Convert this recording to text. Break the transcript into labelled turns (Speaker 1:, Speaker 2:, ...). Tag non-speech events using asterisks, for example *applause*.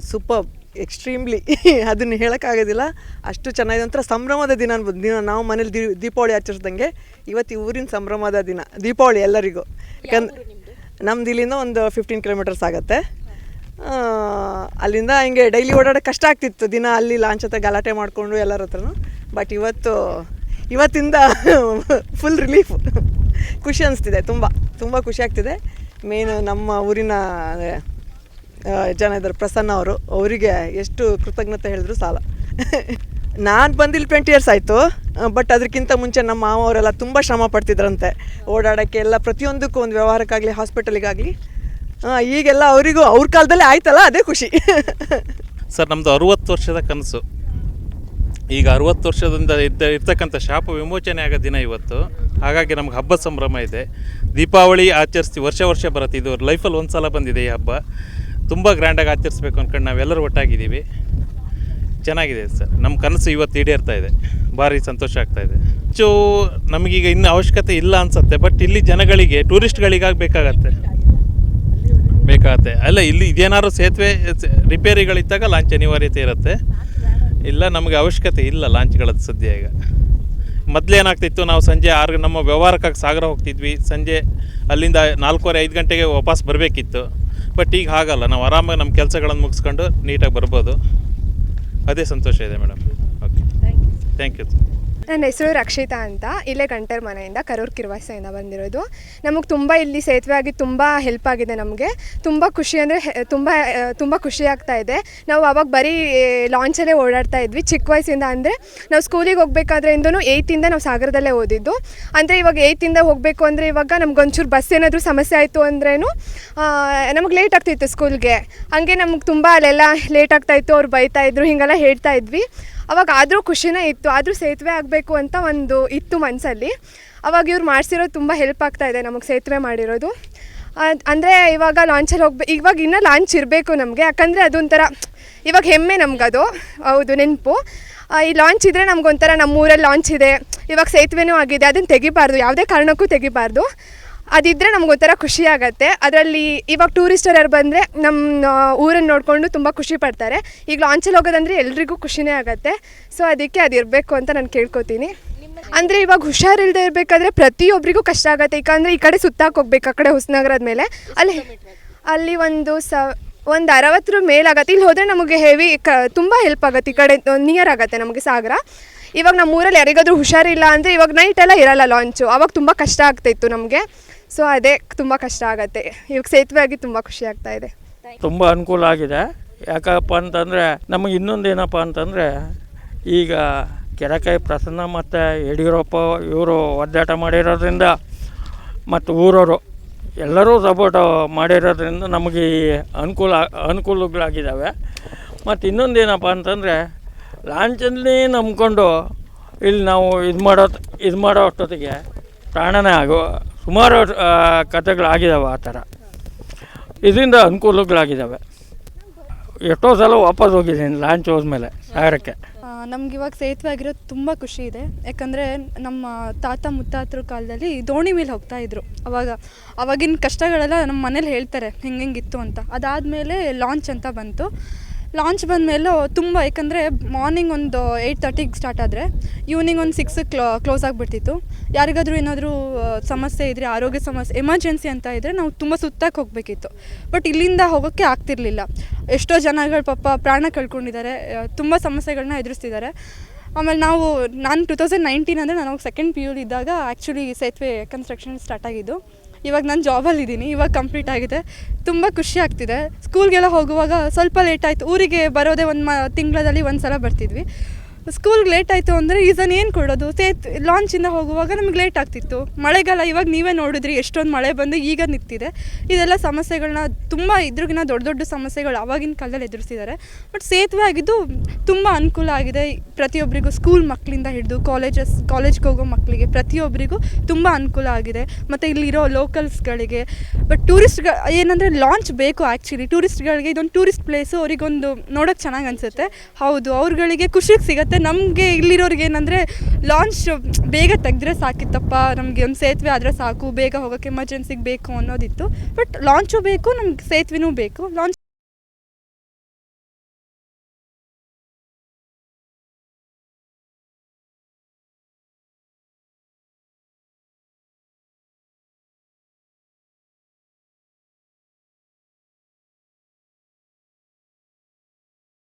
Speaker 1: Super extremely *laughs* ಅದನ್ನು ಹೇಳೋಕ್ಕಾಗೋದಿಲ್ಲ. ಅಷ್ಟು ಚೆನ್ನಾಗಿದೆ. ಒಂಥರ ಸಂಭ್ರಮದ ದಿನ ಅನ್ಬೋದು. ದಿನ ನಾವು ಮನೇಲಿ ದೀ, ದೀಪಾವಳಿ ಆಚರಿಸ್ದಂಗೆ ಇವತ್ತು ಈ ಊರಿನ ಸಂಭ್ರಮದ ದಿನ. ದೀಪಾವಳಿ ಎಲ್ಲರಿಗೂ. ಯಾಕಂದ್ರೆ ನಮ್ದು? ಇಲ್ಲಿಂದ ಒಂದು ಫಿಫ್ಟೀನ್ ಕಿಲೋಮೀಟರ್ಸ್ ಆಗುತ್ತೆ. ಅಲ್ಲಿಂದ ಹಿಂಗೆ ಡೈಲಿ ಓಡಾಡೋಕೆ ಕಷ್ಟ ಆಗ್ತಿತ್ತು. ದಿನ ಅಲ್ಲಿ ಲಾಂಚ್ ಹತ್ರ ಗಲಾಟೆ ಮಾಡಿಕೊಂಡು ಎಲ್ಲರ ಹತ್ರನೂ. ಬಟ್ ಇವತ್ತು, ಇವತ್ತಿಂದ *laughs* ಫುಲ್ ರಿಲೀಫ್ *laughs* ಖುಷಿ ಅನಿಸ್ತಿದೆ. ತುಂಬ ತುಂಬ ಖುಷಿ ಆಗ್ತಿದೆ. ಮೇನ್ ನಮ್ಮ ಊರಿನ ಜನ ಇದ್ದಾರೆ ಪ್ರಸನ್ನ ಅವರು, ಅವರಿಗೆ ಎಷ್ಟು ಕೃತಜ್ಞತೆ ಹೇಳಿದ್ರು ಸಾಲ. ನಾನು ಬಂದಿಲ್ಲಿ ಟ್ವೆಂಟಿ ಇಯರ್ಸ್ ಆಯಿತು ಬಟ್ ಅದಕ್ಕಿಂತ ಮುಂಚೆ ನಮ್ಮ ಮಾವ ಅವರೆಲ್ಲ ತುಂಬ ಶ್ರಮ ಪಡ್ತಿದ್ರಂತೆ. ಓಡಾಡೋಕ್ಕೆ ಎಲ್ಲ ಪ್ರತಿಯೊಂದಕ್ಕೂ ಒಂದು ವ್ಯವಹಾರಕ್ಕಾಗಲಿ ಹಾಸ್ಪಿಟಲಿಗಾಗಲಿ ಈಗೆಲ್ಲ ಅವರಿಗೂ, ಅವ್ರ ಕಾಲದಲ್ಲೇ ಆಯ್ತಲ್ಲ, ಅದೇ ಖುಷಿ.
Speaker 2: ಸರ್ ನಮ್ಮದು ಅರುವತ್ತು ವರ್ಷದ ಕನಸು. ಈಗ ಅರುವತ್ತು ವರ್ಷದಿಂದ ಇದ್ದ, ಇರ್ತಕ್ಕಂಥ ಶಾಪ ವಿಮೋಚನೆ ಆಗೋ ದಿನ ಇವತ್ತು. ಹಾಗಾಗಿ ನಮ್ಗೆ ಹಬ್ಬ ಸಂಭ್ರಮ ಇದೆ. ದೀಪಾವಳಿ ಆಚರಿಸ್ತೀವಿ ವರ್ಷ ವರ್ಷ ಬರುತ್ತೆ. ಇದು ಲೈಫಲ್ಲಿ ಒಂದು ಸಲ ಬಂದಿದೆ ಈ ಹಬ್ಬ. ತುಂಬ ಗ್ರ್ಯಾಂಡಾಗಿ ಆಚರಿಸ್ಬೇಕು ಅಂದ್ಕೊಂಡು ನಾವೆಲ್ಲರೂ ಒಟ್ಟಾಗಿದ್ದೀವಿ. ಚೆನ್ನಾಗಿದೆ ಸರ್. ನಮ್ಮ ಕನಸು ಇವತ್ತು ಈಡೇರ್ತಾ ಇದೆ. ಭಾರಿ ಸಂತೋಷ ಆಗ್ತಾ ಇದೆ. ಹೆಚ್ಚು ನಮಗೀಗ ಇನ್ನು ಅವಶ್ಯಕತೆ ಇಲ್ಲ ಅನ್ಸುತ್ತೆ ಬಟ್ ಇಲ್ಲಿ ಜನಗಳಿಗೆ, ಟೂರಿಸ್ಟ್ಗಳಿಗಾಗಿ ಬೇಕಾಗತ್ತೆ. ಬೇಕಾಗತ್ತೆ. ಅಲ್ಲ, ಇಲ್ಲಿ ಇದೇನಾದ್ರು ಸೇತುವೆ ರಿಪೇರಿಗಳಿದ್ದಾಗ ಲಾಂಚ್ ಅನಿವಾರ್ಯತೆ ಇರುತ್ತೆ. ಇಲ್ಲ, ನಮಗೆ ಅವಶ್ಯಕತೆ ಇಲ್ಲ ಲಾಂಚ್ಗಳದ್ದು ಸದ್ಯ ಈಗ. ಮೊದಲೇನಾಗ್ತಿತ್ತು ನಾವು ಸಂಜೆ ಆರು, ನಮ್ಮ ವ್ಯವಹಾರಕ್ಕಾಗಿ ಸಾಗರ ಹೋಗ್ತಿದ್ವಿ. ಸಂಜೆ ಅಲ್ಲಿಂದ ನಾಲ್ಕೂವರೆ, ಐದು ಗಂಟೆಗೆ ವಾಪಸ್ ಬರಬೇಕಿತ್ತು. ಬಟ್ ಈಗ ಹಾಗಲ್ಲ. ನಾವು ಆರಾಮಾಗಿ ನಮ್ಮ ಕೆಲಸಗಳನ್ನು ಮುಗಿಸ್ಕೊಂಡು ನೀಟಾಗಿ ಬರ್ಬೋದು. ಅದೇ ಸಂತೋಷ ಇದೆ ಮೇಡಮ್. ಓಕೆ ಥ್ಯಾಂಕ್ ಯು
Speaker 3: ನನ್ನ ಹೆಸರು ರಕ್ಷಿತಾ ಅಂತ. ಇಲ್ಲೇ ಗಂಟರ್ ಮನೆಯಿಂದ ಕರೂರ್ ಕಿರ್ವಾಸೆಯಿಂದ ಬಂದಿರೋದು. ನಮಗೆ ತುಂಬ ಇಲ್ಲಿ ಸೇತುವೆ ಆಗಿ ತುಂಬ ಹೆಲ್ಪ್ ಆಗಿದೆ ನಮಗೆ. ತುಂಬ ಖುಷಿ ಅಂದರೆ ತುಂಬ ತುಂಬ ಖುಷಿ ಆಗ್ತಾ ಇದೆ. ನಾವು ಅವಾಗ ಬರೀ ಲಾಂಚಲ್ಲೇ ಓಡಾಡ್ತಾ ಇದ್ವಿ. ಚಿಕ್ಕ ವಯಸ್ಸಿಂದ ಅಂದರೆ ನಾವು ಸ್ಕೂಲಿಗೆ ಹೋಗ್ಬೇಕಾದ್ರಿಂದನೂ ಏಯ್ತಿಂದ ನಾವು ಸಾಗರದಲ್ಲೇ ಓದಿದ್ದು. ಅಂದರೆ ಇವಾಗ ಏಯ್ತಿಂದ ಹೋಗಬೇಕು ಅಂದರೆ ಇವಾಗ ನಮ್ಗೆ ಒಂಚೂರು ಬಸ್ ಏನಾದರೂ ಸಮಸ್ಯೆ ಆಯಿತು ಅಂದ್ರೇನು ನಮಗೆ ಲೇಟ್ ಆಗ್ತಿತ್ತು ಸ್ಕೂಲ್ಗೆ ಹಂಗೆ ನಮ್ಗೆ ತುಂಬ ಅಲ್ಲೆಲ್ಲ ಲೇಟ್ ಆಗ್ತಾಯಿತ್ತು ಅವ್ರು ಬೈತಾಯಿದ್ರು ಹಿಂಗೆಲ್ಲ ಹೇಳ್ತಾ ಇದ್ವಿ. ಅವಾಗ ಆದರೂ ಖುಷಿನೇ ಇತ್ತು, ಆದರೂ ಸೇತುವೆ ಆಗಬೇಕು ಅಂತ ಒಂದು ಇತ್ತು ಮನಸ್ಸಲ್ಲಿ ಅವಾಗ ಇವ್ರು ಮಾಡಿಸಿರೋದು ತುಂಬ ಹೆಲ್ಪ್ ಆಗ್ತಾ ಇದೆ ನಮಗೆ ಸೇತುವೆ ಮಾಡಿರೋದು. ಅಂದರೆ ಇವಾಗ ಲಾಂಚಲ್ಲಿ ಹೋಗ್ಬೇಕು ಇವಾಗ ಇನ್ನೂ ಲಾಂಚ್ ಇರಬೇಕು ನಮಗೆ, ಯಾಕಂದರೆ ಅದೊಂಥರ, ಇವಾಗ ಹೆಮ್ಮೆ ನಮಗದು. ಹೌದು, ನೆನಪು. ಈ ಲಾಂಚ್ ಇದ್ದರೆ ನಮಗೊಂಥರ ನಮ್ಮೂರಲ್ಲಿ ಲಾಂಚ್ ಇದೆ. ಇವಾಗ ಸೇತುವೆನೂ ಆಗಿದೆ ಅದನ್ನು ತೆಗಿಬಾರ್ದು, ಯಾವುದೇ ಕಾರಣಕ್ಕೂ ತೆಗಿಬಾರ್ದು. ಅದಿದ್ದರೆ ಒಂಥರ ಖುಷಿ ಆಗುತ್ತೆ. ಅದರಲ್ಲಿ ಇವಾಗ ಟೂರಿಸ್ಟರ್ ಯಾರು ಬಂದರೆ ನಮ್ಮ ಊರನ್ನು ನೋಡಿಕೊಂಡು ತುಂಬ ಖುಷಿ ಪಡ್ತಾರೆ. ಈಗ ಲಾಂಚಲ್ಲಿ ಹೋಗೋದಂದರೆ ಎಲ್ರಿಗೂ ಖುಷಿನೇ ಆಗುತ್ತೆ. ಸೊ ಅದಕ್ಕೆ ಅದು ಇರಬೇಕು ಅಂತ ನಾನು ಕೇಳ್ಕೊತೀನಿ. ಅಂದರೆ ಇವಾಗ ಹುಷಾರಿಲ್ಲದೆ ಇರಬೇಕಾದ್ರೆ ಪ್ರತಿಯೊಬ್ಬರಿಗೂ ಕಷ್ಟ ಆಗುತ್ತೆ. ಯಾಕಂದರೆ ಈ ಕಡೆ ಸುತ್ತಾಕ್ ಹೋಗ್ಬೇಕು, ಆ ಕಡೆ ಹೊಸನಗರದ ಮೇಲೆ ಅಲ್ಲಿ ಅಲ್ಲಿ ಒಂದು ಸ, ಒಂದು ಅರವತ್ತರ ಮೇಲಾಗತ್ತೆ ಇಲ್ಲಿ ಹೋದರೆ ನಮಗೆ ಹೆವಿ ಕ, ತುಂಬ ಹೆಲ್ಪ್ ಆಗುತ್ತೆ. ಈ ಕಡೆ ನಿಯರ್ ಆಗುತ್ತೆ ನಮಗೆ ಸಾಗರ. ಇವಾಗ ನಮ್ಮ ಊರಲ್ಲಿ ಯಾರಿಗಾದ್ರೂ ಹುಷಾರಿಲ್ಲ ಅಂದರೆ ಇವಾಗ ನೈಟ್ ಎಲ್ಲ ಇರಲ್ಲ ಲಾಂಚು ಅವಾಗ ತುಂಬ ಕಷ್ಟ ಆಗ್ತಾಯಿತ್ತು ನಮಗೆ. ಸೊ ಅದೇ ತುಂಬ ಕಷ್ಟ ಆಗುತ್ತೆ. ಇವಾಗ ಸೇತುವೆ ಆಗಿ ತುಂಬ ಖುಷಿ ಆಗ್ತಾ ಇದೆ.
Speaker 4: ತುಂಬ ಅನುಕೂಲ ಆಗಿದೆ. ಯಾಕಪ್ಪ ಅಂತಂದರೆ, ನಮಗೆ ಇನ್ನೊಂದು ಏನಪ್ಪ ಅಂತಂದರೆ, ಈಗ ಕೆರೆಕಾಯಿ ಪ್ರಸನ್ನ ಮತ್ತು ಯಡಿಯೂರಪ್ಪ ಇವರು ಒದ್ದಾಟ ಮಾಡಿರೋದ್ರಿಂದ ಮತ್ತು ಊರವರು ಎಲ್ಲರೂ ಸಪೋರ್ಟ್ ಮಾಡಿರೋದ್ರಿಂದ ನಮಗೆ ಅನುಕೂಲ ಅನುಕೂಲಗಳಾಗಿದ್ದಾವೆ ಮತ್ತು ಇನ್ನೊಂದು ಏನಪ್ಪ ಅಂತಂದರೆ ಲಾಂಚನ್ನೇ ನಂಬ್ಕೊಂಡು ಇಲ್ಲಿ ನಾವು ಇದು ಮಾಡೋ ಇದು ಮಾಡೋ ಅಷ್ಟೊತ್ತಿಗೆ ಪ್ರಾಣನೇ ಆಗೋ ಸುಮಾರು ಕತೆಗಳಾಗಿದ್ದಾವೆ ಆ ಥರ. ಇದರಿಂದ ಅನುಕೂಲಗಳಾಗಿದ್ದಾವೆ ಎಷ್ಟೋ ಸಲ ವಾಪಸ್ ಹೋಗಿದ್ದೀನಿ ಲಾಂಚ್ ಹೋದ್ಮೇಲೆ ಸಾಗರಕ್ಕೆ
Speaker 5: ನಮ್ಗೆ ಇವಾಗ ಸೇತುವೆ ಆಗಿರೋದು ತುಂಬ ಖುಷಿ ಇದೆ. ಯಾಕಂದರೆ ನಮ್ಮ ತಾತ ಮುತ್ತಾತರ ಕಾಲದಲ್ಲಿ ದೋಣಿ ಮೇಲೆ ಹೋಗ್ತಾ ಇದ್ರು. ಅವಾಗ, ಅವಾಗಿನ ಕಷ್ಟಗಳೆಲ್ಲ ನಮ್ಮ ಮನೇಲಿ ಹೇಳ್ತಾರೆ, ಹೆಂಗೆ ಹೆಂಗಿತ್ತು ಅಂತ. ಅದಾದಮೇಲೆ ಲಾಂಚ್ ಅಂತ ಬಂತು. ಲಾಂಚ್ ಬಂದಮೇಲೂ ತುಂಬ ಯಾಕಂದರೆ ಮಾರ್ನಿಂಗ್ ಒಂದು ಏಯ್ಟ್ ತರ್ಟಿಗೆ ಸ್ಟಾರ್ಟ್ ಆದರೆ ಈವ್ನಿಂಗ್ ಒಂದು ಸಿಕ್ಸ್ ಕ್ಲೋ ಕ್ಲೋಸ್ ಆಗಿಬಿಡ್ತಿತ್ತು. ಯಾರಿಗಾದರೂ ಏನಾದರೂ ಸಮಸ್ಯೆ ಇದ್ದರೆ ಆರೋಗ್ಯ ಸಮಸ್ಯೆ ಎಮರ್ಜೆನ್ಸಿ ಅಂತ ಇದ್ದರೆ ನಾವು ತುಂಬ ಸುತ್ತಕ್ಕೆ ಹೋಗಬೇಕಿತ್ತು. ಬಟ್ ಇಲ್ಲಿಂದ ಹೋಗೋಕ್ಕೆ ಆಗ್ತಿರ್ಲಿಲ್ಲ. ಎಷ್ಟೋ ಜನಗಳು ಪಾಪ ಪ್ರಾಣ ಕಳ್ಕೊಂಡಿದ್ದಾರೆ ತುಂಬ ಸಮಸ್ಯೆಗಳನ್ನ ಎದುರಿಸ್ತಿದ್ದಾರೆ. ಆಮೇಲೆ ನಾವು, ನಾನು ಟು ತೌಸಂಡ್ ನೈನ್ಟೀನ್ ಅಂದರೆ ನಾನು ಸೆಕೆಂಡ್ ಪಿ ಯು ಇದ್ದಾಗ ಆ್ಯಕ್ಚುಲಿ ಸೇತುವೆ ಕನ್ಸ್ಟ್ರಕ್ಷನ್ ಸ್ಟಾರ್ಟ್ ಆಗಿದ್ದು. ಇವಾಗ ನಾನು ಜಾಬಲ್ಲಿ ಇದ್ದೀನಿ, ಇವಾಗ ಕಂಪ್ಲೀಟ್ ಆಗಿದೆ. ತುಂಬ ಖುಷಿ ಆಗ್ತಿದೆ. ಸ್ಕೂಲ್ಗೆಲ್ಲ ಹೋಗುವಾಗ ಸ್ವಲ್ಪ ಲೇಟ್ ಆಯಿತು. ಊರಿಗೆ ಬರೋದೇ ಒಂದು ಮ ತಿಂಗಳಲ್ಲಿ ಒಂದು ಸಲ ಬರ್ತಿದ್ವಿ. ಸ್ಕೂಲ್ಗೆ ಲೇಟ್ ಆಯಿತು ಅಂದರೆ ರೀಸನ್ ಏನು ಕೊಡೋದು? ಸೇತ್ ಲಾಂಚಿಂದ ಹೋಗುವಾಗ ನಮ್ಗೆ ಲೇಟ್ ಆಗ್ತಿತ್ತು. ಮಳೆಗಾಲ ಇವಾಗ ನೀವೇ ನೋಡಿದ್ರಿ, ಎಷ್ಟೊಂದು ಮಳೆ ಬಂದು ಈಗ ನಿಂತಿದೆ. ಇದೆಲ್ಲ ಸಮಸ್ಯೆಗಳನ್ನ ತುಂಬ ಇದ್ರಿಗಿನ ದೊಡ್ಡ ದೊಡ್ಡ ಸಮಸ್ಯೆಗಳು ಆವಾಗಿನ ಕಾಲದಲ್ಲಿ ಎದುರಿಸಿದ್ದಾರೆ. ಬಟ್ ಸೇತುವೆ ಆಗಿದ್ದು ತುಂಬ ಅನುಕೂಲ ಆಗಿದೆ. ಪ್ರತಿಯೊಬ್ಬರಿಗೂ ಸ್ಕೂಲ್ ಮಕ್ಕಳಿಂದ ಹಿಡಿದು ಕಾಲೇಜಸ್ ಕಾಲೇಜ್ಗೆ ಹೋಗೋ ಮಕ್ಕಳಿಗೆ ಪ್ರತಿಯೊಬ್ಬರಿಗೂ ತುಂಬ ಅನುಕೂಲ ಆಗಿದೆ. ಮತ್ತು ಇಲ್ಲಿರೋ ಲೋಕಲ್ಸ್ಗಳಿಗೆ ಬಟ್ ಟೂರಿಸ್ಟ್ಗ ಏನಂದರೆ ಲಾಂಚ್ ಬೇಕು ಆ್ಯಕ್ಚುಲಿ ಟೂರಿಸ್ಟ್ಗಳಿಗೆ ಇದೊಂದು ಟೂರಿಸ್ಟ್ ಪ್ಲೇಸು ಅವರಿಗೊಂದು ನೋಡೋಕ್ಕೆ ಚೆನ್ನಾಗಿ ಅನಿಸುತ್ತೆ. ಹೌದು, ಅವ್ರುಗಳಿಗೆ ಖುಷಿಗೆ ಸಿಗುತ್ತೆ ನಮಗೆ ಇಲ್ಲಿರೋರಿಗೆ ಏನಂದರೆ ಲಾಂಚ್ ಬೇಗ ತೆಗೆದ್ರೆ ಸಾಕಿತ್ತಪ್ಪ, ನಮಗೆ ಒಂದು ಸೇತುವೆ ಆದರೆ ಸಾಕು, ಬೇಗ ಹೋಗೋಕ್ಕೆ ಎಮರ್ಜೆನ್ಸಿಗೆ ಬೇಕು ಅನ್ನೋದಿತ್ತು. ಬಟ್ ಲಾಂಚು ಬೇಕು, ನಮ್ಗೆ ಸೇತುವೆನೂ ಬೇಕು. ಲಾಂಚ್